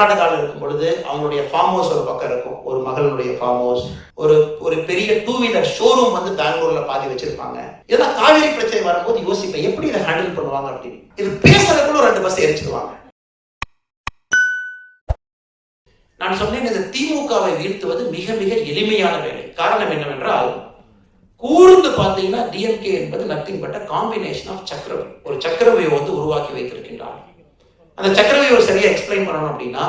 கர்நாடகாவில் இருக்கும் பொழுது அவங்களுடைய ஃபார்ம் ஹவுஸ் ஒரு பக்கம் இருக்கும். ஒரு மகளுடைய ஃபார்ம் ஹவுஸ் ஒரு ஒரு பெரிய டூ வீலர் ஷோரூம் வந்து பெங்களூர்ல பாதி வச்சிருப்பாங்க. இதெல்லாம் காவேரி பிரச்சனை வரும்போது யோசிப்பேன் எப்படி இதை ஹேண்டில் பண்ணுவாங்க அப்படின்னு. இது பேசுறதுக்குள்ள ரெண்டு பஸ் எரிச்சிடுவாங்க நான் சொன்னேன் இந்த திமுகவை வீழ்த்துவது மிக மிக எளிமையான வேலை. காரணம் என்னவென்றால் கூர்ந்து பார்த்தீங்கன்னா டிஎம்கே என்பது நத்திங் பட்ட காம்பினேஷன் ஆஃப் சக்கரவை ஒரு சக்கரவியை வந்து உருவாக்கி வைத்திருக்கின்றார்கள். அந்த சக்கரவியூர் சரியாக எக்ஸ்பிளைன் பண்ணணும் அப்படின்னா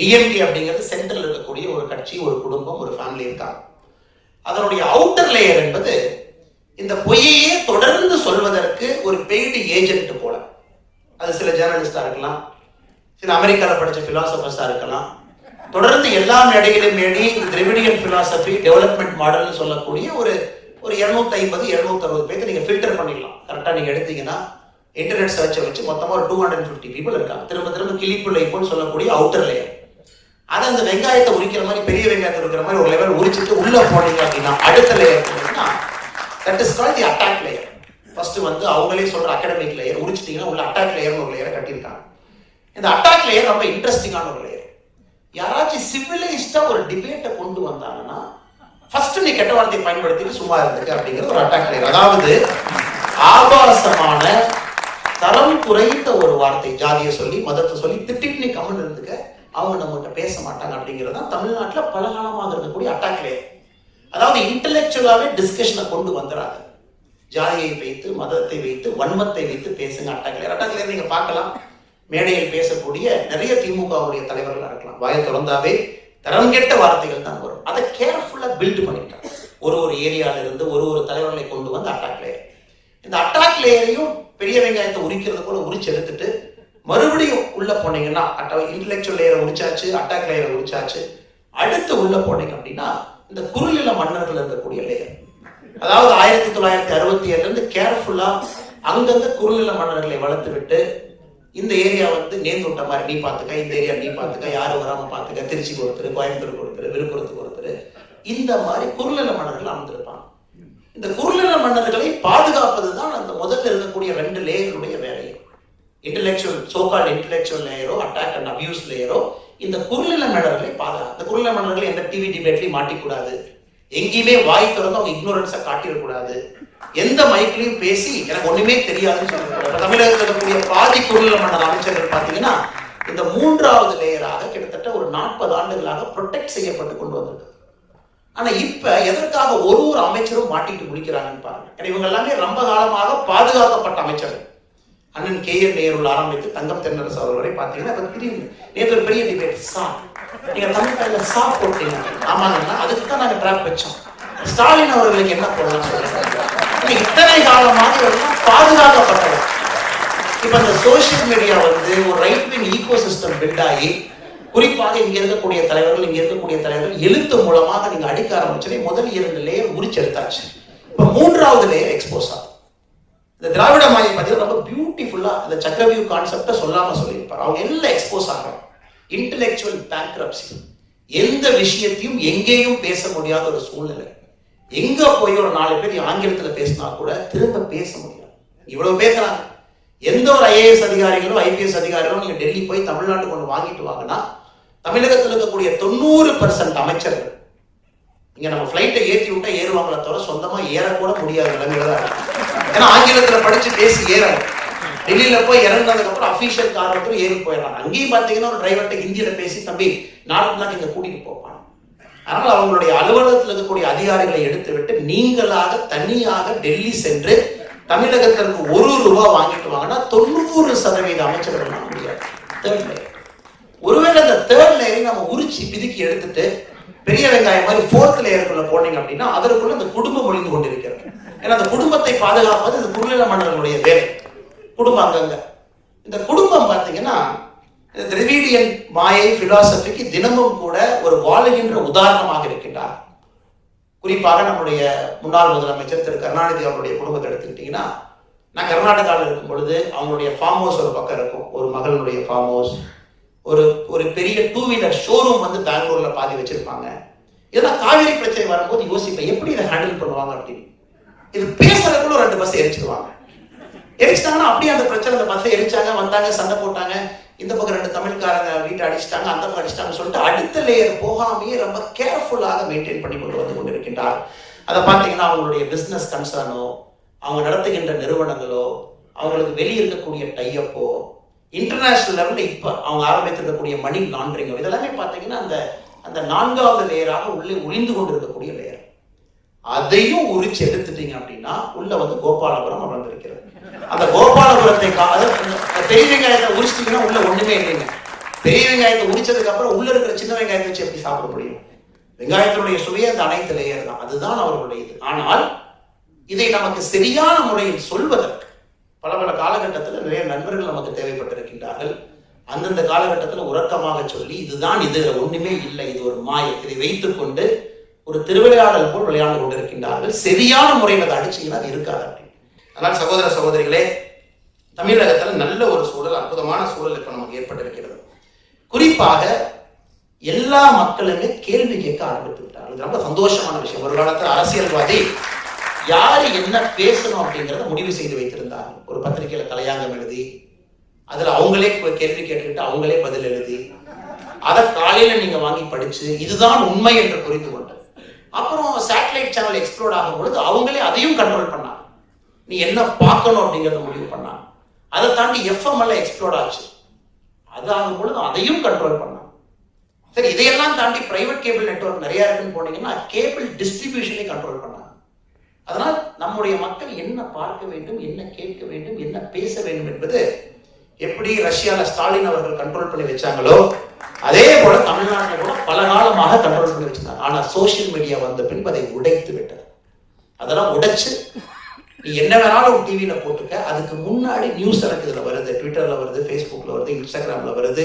டிஎம்கே அப்படிங்கிறது சென்ட்ரல் இருக்கக்கூடிய ஒரு கட்சி ஒரு குடும்பம் ஒரு ஃபேமிலி இருக்காங்க. அதனுடைய அவுட்டர் லேயர் என்பது இந்த பொய்யையே தொடர்ந்து சொல்வதற்கு ஒரு பெய்டு ஏஜென்ட் போல. அது சில ஜேர்னலிஸ்டாக இருக்கலாம் சில அமெரிக்காவில் படித்த ஃபிலாசபர்ஸாக இருக்கலாம். தொடர்ந்து எல்லா மேடையிலும் மேடி திராவிடியன் ஃபிலாசபி டெவலப்மெண்ட் மாடல்னு சொல்லக்கூடிய ஒரு ஒரு இரநூத்தி ஐம்பது இரநூத்தி அறுபது பேருக்கு நீங்கள் ஃபில்டர் பண்ணிடலாம் கரெக்டாக நீங்கள் எடுத்தீங்கன்னா இன்டர்நெட் சர்ச்சை வச்சு மொத்தமாக ஒரு டூ ஹண்ட்ரட் ஃபிஃப்டி பீப்புள் இருக்காங்க. திரும்ப திரும்ப கிளிப்புள்ளை போல் சொல்லக்கூடிய அவுட்டர் லேயர் ஆனால் அந்த வெங்காயத்தை உரிக்கிற மாதிரி பெரிய வெங்காயத்தை உரிக்கிற மாதிரி ஒரு லெவல் உரிச்சிட்டு உள்ளே போனீங்க அப்படின்னா அடுத்த லேயர் போனீங்கன்னா that is call the attack layer first வந்து அவங்களே சொல்ற அகாடமிக் லேயர் உரிச்சிட்டீங்கன்னா உள்ள அட்டாக் லேயர்னு ஒரு லேயரை கட்டியிருக்காங்க. இந்த அட்டாக் லேயர் ரொம்ப இன்ட்ரெஸ்டிங்கான ஒரு லேயர் யாராச்சும் சிவிலைஸ்டா ஒரு டிபேட்டை கொண்டு வந்தாங்கன்னா ஃபர்ஸ்ட் நீ கெட்ட வார்த்தையை பயன்படுத்திட்டு சும்மா இருந்துக்க அப்படிங்கிறது ஒரு அட்டாக் லேயர் அதாவது ஆபாசமான தரம் குறைந்த ஒரு வார்த்தை ஜாதியை சொல்லி மதத்தை சொல்லி திட்டிட்டு நீ கமெண்ட் இருந்துக்க அவங்க நம்மகிட்ட பேச மாட்டாங்க அப்படிங்கிறது தான் தமிழ்நாட்டுல பல காலமாக இருக்கக்கூடிய அட்டாக்லே அதாவது இன்டெலெக்சுவலாவே டிஸ்கஷனை கொண்டு வந்துடாது ஜாதியை வைத்து மதத்தை வைத்து வன்மத்தை வைத்து பேசுங்க அட்டாக் லேயர் நீங்கள் பார்க்கலாம். மேடையில் பேசக்கூடிய நிறைய திமுகவுடைய தலைவர்களாக இருக்கலாம். வாயை திறந்தாவே தரம் கெட்ட வார்த்தைகள் தான் வரும். அதை கேர்ஃபுல்லா பில்ட் பண்ணிட்டாங்க ஒரு ஒரு ஏரியால இருந்து ஒரு ஒரு தலைவர்களை கொண்டு வந்து அட்டாக் லேயர் இந்த அட்டாக் லேயரையும் பெரிய வெங்காயத்தை உரிக்கிறது போல உரிச்சு எடுத்துட்டு மறுபடியும் உள்ள போனீங்கன்னா இன்டெலெக்சுவல் லேயரை உரிச்சாச்சு அட்டாக் லேயரை உரிச்சாச்சு அடுத்து உள்ள போனீங்க அப்படின்னா இந்த குறுநில மன்னர்கள் இருக்கக்கூடிய லேயர் அதாவது ஆயிரத்தி தொள்ளாயிரத்தி அறுபத்தி ஏழுல இருந்து கேர்ஃபுல்லா அங்கங்க குறுநில மன்னர்களை வளர்த்து விட்டு இந்த ஏரியா வந்து நேர்ந்து விட்ட மாதிரி நீ பாத்துக்க இந்த ஏரியா நீ பாத்துக்க யாரும் வராம பாத்துக்க திருச்சிக்கு ஒருத்தர் கோயம்புத்தூர் ஒருத்தர் விழுப்புரத்துக்கு ஒருத்தர் இந்த மாதிரி குறுநில மன்னர்கள் அமர்ந்திருப்பாங்க. இந்த குறுநில மன்னர்களை பாதுகாப்பது இருக்கக்கூடிய ரெண்டு லேயருடைய வேலையும் இன்டெலெக்சுவல் சோகால் இன்டெலெக்சுவல் லேயரோ அட்டாக் அண்ட் அபியூஸ் லேயரோ இந்த குறுநில மன்னர்களை பாதுகாப்பு இந்த குறுநில மன்னர்களை எந்த டிவி டிபேட்லையும் மாட்டிக்கூடாது. எங்கேயுமே வாய் திறந்து அவங்க இக்னோரன்ஸை காட்டிடக்கூடாது. எந்த மைக்லையும் பேசி எனக்கு ஒண்ணுமே தெரியாதுன்னு சொல்லக்கூடாது தமிழகத்தில் இருக்கக்கூடிய பாதி குறுநில மன்னர் அமைச்சர்கள் பார்த்தீங்கன்னா இந்த மூன்றாவது லேயராக கிட்டத்தட்ட ஒரு நாற்பது ஆண்டுகளாக ப்ரொடெக்ட் செய்யப்பட்டு கொண்டு வந்திருக்கு ஆனா இப்ப எதற்காக ஒரு ஒரு அமைச்சரும் மாட்டிட்டு முடிக்கிறாங்கன்னு பாருங்க. ஏன்னா இவங்க எல்லாமே ரொம்ப காலமாக பாதுகாக்கப்பட்ட அமைச்சர்கள். அண்ணன் கே என் நேருள் ஆரம்பித்து தங்கம் தென்னரசு அவர் வரை பார்த்தீங்கன்னா இப்ப நேற்று ஒரு பெரிய டிபேட் சா நீங்க தமிழ் சா போட்டீங்க. ஆமாங்கன்னா அதுக்கு தான் நாங்க ட்ராப் வச்சோம். ஸ்டாலின் அவர்களுக்கு என்ன போடலாம் சொல்றாங்க? இத்தனை காலமாக இவர்கள் பாதுகாக்கப்பட்டவர். இப்ப இந்த சோசியல் மீடியா வந்து ஒரு right wing ecosystem build ஆகி குறிப்பாக இங்க இருக்கக்கூடிய தலைவர்கள் இங்க இருக்கக்கூடிய தலைவர்கள் எழுத்து மூலமாக நீங்க அடிக்க ஆரம்பிச்சதே முதல் இரண்டு லேயர் உரிச்செடுத்தாச்சு இப்ப மூன்றாவது லேயர் எக்ஸ்போஸ் ஆகும் இந்த திராவிட மாயை பார்த்தீங்கன்னா ரொம்ப பியூட்டிஃபுல்லா இந்த சக்கரவியூ கான்செப்டை சொல்லாம சொல்லியிருப்பார். அவங்க எல்லாம் எக்ஸ்போஸ் ஆகிறாங்க இன்டலெக்சுவல் பேங்க்ரப்சி எந்த விஷயத்தையும் எங்கேயும் பேச முடியாத ஒரு சூழ்நிலை. எங்க போய் ஒரு நாலு பேர் ஆங்கிலத்துல பேசினா கூட திரும்ப பேச முடியாது. இவ்வளவு பேசுறாங்க. எந்த ஒரு ஐஏஎஸ் அதிகாரிகளோ ஐபிஎஸ் அதிகாரிகளோ நீங்க டெல்லி போய் தமிழ்நாட்டுக்கு ஒன்று வாங்கிட்டு வாங்கன்னா தமிழகத்தில் இருக்கக்கூடிய தொண்ணூறு பர்சன்ட் அமைச்சர்கள் இங்க நம்ம ஃபிளைட்டை ஏத்தி விட்டா ஏறுவாங்களே தவிர சொந்தமா ஏறக்கூட முடியாத நிலைமையில தான் ஏன்னா ஆங்கிலத்துல படிச்சு பேசி ஏறாங்க டெல்லியில போய் இறங்கினதுக்கு அப்புறம் அபிஷியல் காரணத்துல ஏறி போயிடலாம். அங்கேயும் பாத்தீங்கன்னா ஒரு டிரைவர்கிட்ட ஹிந்தியில பேசி தம்பி நாளுக்கு நாள் இங்க கூட்டிட்டு போவான் அதனால அவங்களுடைய அலுவலகத்தில் இருக்கக்கூடிய அதிகாரிகளை எடுத்து விட்டு நீங்களாக தனியாக டெல்லி சென்று தமிழகத்திற்கு ஒரு ரூபா வாங்கிட்டு வாங்கினா தொண்ணூறு சதவீத அமைச்சர்கள் முடியாது. தேர்ட் ஒருவேளை அந்த தேர்ட் லேயரை நம்ம உரிச்சு பிதுக்கி எடுத்துட்டு பெரிய வெங்காயம் மாதிரி ஃபோர்த் லேயருக்குள்ள போனீங்க அப்படின்னா அதற்குள்ள இந்த குடும்பம் ஒளிந்து கொண்டிருக்கிறது. ஏன்னா அந்த குடும்பத்தை பாதுகாப்பது இந்த குறுநில மன்னர்களுடைய வேலை. குடும்பம் அங்கங்க. இந்த குடும்பம் பார்த்தீங்கன்னா இந்த திரவிடியன் மாயை பிலாசபிக்கு தினமும் கூட ஒரு வாழுகின்ற உதாரணமாக இருக்கின்றார். குறிப்பாக நம்முடைய முன்னாள் முதலமைச்சர் திரு கருணாநிதி அவருடைய குடும்பத்தை எடுத்துக்கிட்டீங்கன்னா நான் கர்நாடகாவில் இருக்கும் பொழுது அவங்களுடைய ஃபார்ம் ஹவுஸ் ஒரு பக்கம் இருக்கும். ஒரு மகளுடைய ஃபார்ம் ஹவுஸ் ஒரு ஒரு பெரிய டூ வீலர் ஷோரூம் வந்து பெங்களூர்ல பாதி வச்சிருப்பாங்க. இதெல்லாம் காவேரி பிரச்சனை வரும்போது யோசிப்பேன் எப்படி இதை ஹேண்டில் பண்ணுவாங்க அப்படின்னு. இது பேசுறதுக்குள்ள ரெண்டு பஸ் எரிச்சிருவாங்க எரிச்சிட்டாங்கன்னா அப்படியே அந்த பிரச்சனை அந்த பஸ்ஸை எரிச்சாங்க வந்தாங்க சண்டை போட்டாங்க. இந்த பக்கம் ரெண்டு தமிழ்காரங்க வீட்டை அடிச்சிட்டாங்க அந்த பக்கம் அடிச்சிட்டாங்கன்னு சொல்லிட்டு அடுத்த லேயர் போகாமையே ரொம்ப கேர்ஃபுல்லாக மெயின்டைன் பண்ணி கொண்டு வந்து கொண்டிருக்கின்றார். அதை பார்த்தீங்கன்னா அவங்களுடைய பிஸ்னஸ் கன்சர்னோ அவங்க நடத்துகின்ற நிறுவனங்களோ அவங்களுக்கு வெளியே இருக்கக்கூடிய டையப்போ இன்டர்நேஷனல் லெவலில் இப்போ அவங்க ஆரம்பித்திருக்கக்கூடிய மணி லாண்டரிங்கோ இதெல்லாமே பார்த்தீங்கன்னா அந்த அந்த நான்காவது லேயராக உள்ளே ஒளிந்து கொண்டு இருக்கக்கூடிய லேயர் அதையும் உரிச்சு எடுத்துட்டீங்க அப்படின்னா உள்ள வந்து கோபாலபுரம் அமர்ந்திருக்கிறது. அந்த கோபாலபுரத்தை பெரிய வெங்காயத்தை உரிச்சிட்டீங்கன்னா உள்ள ஒண்ணுமே இல்லைங்க. பெரிய வெங்காயத்தை உரிச்சதுக்கு அப்புறம் உள்ள இருக்கிற சின்ன வெங்காயத்தை வச்சு எப்படி சாப்பிட முடியும்? வெங்காயத்தினுடைய சுவையை அந்த அனைத்து லேயர் தான். அதுதான் அவர்களுடைய இது ஆனால் இதை நமக்கு சரியான முறையில் சொல்வதற்கு பல பல காலகட்டத்தில் நிறைய நண்பர்கள் நமக்கு தேவைப்பட்டிருக்கின்றார்கள். அந்தந்த காலகட்டத்தில் உறக்கமாக சொல்லி இதுதான் இது ஒண்ணுமே இல்லை இது ஒரு மாய. இதை வைத்துக்கொண்டு ஒரு திருவிளையாடல் போல் விளையாண்டு கொண்டிருக்கின்றார்கள். சரியான முறையில் அதை அடிச்சீங்கன்னா அது இருக்காது அப்படின்னு அதனால் சகோதர சகோதரிகளே தமிழகத்தில் நல்ல ஒரு சூழல் அற்புதமான சூழல் இப்போ நமக்கு ஏற்பட்டிருக்கிறது. குறிப்பாக எல்லா மக்களுமே கேள்வி கேட்க ஆரம்பித்து விட்டார்கள் ரொம்ப சந்தோஷமான விஷயம். ஒரு காலத்தில் அரசியல்வாதி யாரு என்ன பேசணும் அப்படிங்கறத முடிவு செய்து வைத்திருந்தாங்க. ஒரு பத்திரிகையில தலையாங்கம் எழுதி அதுல அவங்களே கேள்வி கேட்டுக்கிட்டு அவங்களே பதில் எழுதி அதை காலையில நீங்க வாங்கி படிச்சு இதுதான் உண்மை என்று புரிந்து கொண்டு. அப்புறம் சேட்டலைட் சேனல் எக்ஸ்ப்ளோர் ஆகும் பொழுது அவங்களே அதையும் கண்ட்ரோல் பண்ணாங்க. நீ என்ன பார்க்கணும் அப்படிங்கறத முடிவு பண்ணாங்க. அதை தாண்டி எஃப்எம் எல்லாம் ஆச்சு. அது ஆகும் பொழுது அதையும் கண்ட்ரோல் பண்ணாங்க. சரி இதையெல்லாம் தாண்டி பிரைவேட் கேபிள் நெட்வொர்க் நிறைய இருக்குன்னு போனீங்கன்னா கேபிள் டிஸ்ட்ரிபியூஷனை கண்ட்ரோல் பண்ணாங்க. அதனால் நம்முடைய மக்கள் என்ன பார்க்க வேண்டும் என்ன கேட்க வேண்டும் என்ன பேச வேண்டும் என்பது எப்படி ரஷ்யால ஸ்டாலின் அவர்கள் கண்ட்ரோல் பண்ணி வச்சாங்களோ அதே போல தமிழ்நாட்டில் கூட பல காலமாக கண்ட்ரோல் பண்ணி வச்சிருந்தாங்க ஆனா சோஷியல் மீடியா வந்த பின்பு அதை உடைத்து விட்டது. அதெல்லாம் உடைச்சு நீ என்ன வேணாலும் டிவியில போட்டுக்க. அதுக்கு முன்னாடி நியூஸ் எனக்கு இதுல வருது. ட்விட்டர்ல வருது ஃபேஸ்புக்ல வருது இன்ஸ்டாகிராம்ல வருது.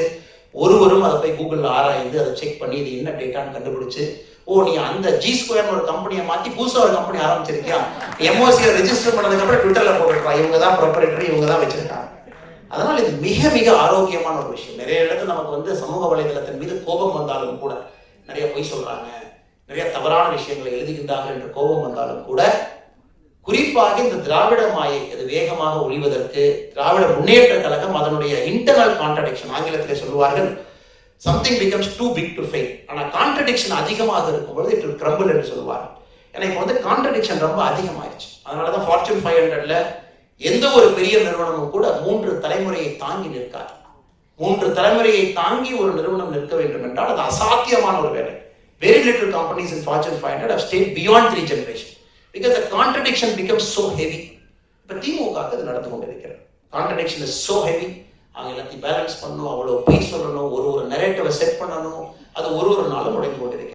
ஒருவரும் அதை போய் கூகுளில் ஆராய்ந்து அதை செக் பண்ணி இது என்ன டேட்டான்னு கண்டுபிடிச்சு ஓ நீ அந்த ஜி ஸ்கொயர்னு ஒரு கம்பெனியை மாத்தி புதுசா ஒரு கம்பெனி ஆரம்பிச்சிருக்கியா? எம்ஓசியை ரெஜிஸ்டர் பண்ணதுக்கு அப்புறம் ட்விட்டர்ல போட்டுருக்கா. இவங்க தான் ப்ரொப்பரேட்டரி இவங்க தான் வச்சிருக்காங்க. அதனால் இது மிக மிக ஆரோக்கியமான ஒரு விஷயம். நிறைய இடத்துல நமக்கு வந்து சமூக வலைதளத்தின் மீது கோபம் வந்தாலும் கூட நிறைய பொய் சொல்றாங்க. நிறைய தவறான விஷயங்களை எழுதுகின்றார்கள் என்ற கோபம் வந்தாலும் கூட குறிப்பாக இந்த திராவிட மாயை அது வேகமாக ஒழிவதற்கு திராவிட முன்னேற்ற கழகம் அதனுடைய இன்டர்னல் கான்ட்ரடிக்ஷன் ஆங்கிலத்திலே சொல்லுவார்கள் something becomes too big to fail ஆனால் கான்ட்ரடிக்ஷன் அதிகமாக இருக்கும்பொழுது இட் வில் கிரம்பிள் என்று சொல்லுவார் ஏன்னா இப்போ வந்து கான்ட்ரடிக்ஷன் ரொம்ப அதிகமாயிருச்சு. அதனால தான் ஃபார்ச்சூன் ஃபைவ் ஹண்ட்ரட்ல எந்த ஒரு பெரிய நிறுவனமும் கூட மூன்று தலைமுறையை தாங்கி நிற்காது. மூன்று தலைமுறையை தாங்கி ஒரு நிறுவனம் நிற்க வேண்டும் என்றால் அது அசாத்தியமான ஒரு வேலை. Very little companies in fortune five hundred stayed beyond three generation because the contradiction becomes so heavy இப்போ திமுக அது நடந்து கொண்டிருக்கிறது. கான்ட்ரடிக்ஷன் இஸ் சோ ஹெவி அவங்க எல்லாத்தையும் பேலன்ஸ் பண்ணணும் அவ்வளோ பொய் சொல்லணும் ஒரு ஒரு நெரேட்டிவை செட் பண்ணணும் அது ஒரு ஒரு நாளும் உடைந்து கொண்டிருக்கிறது.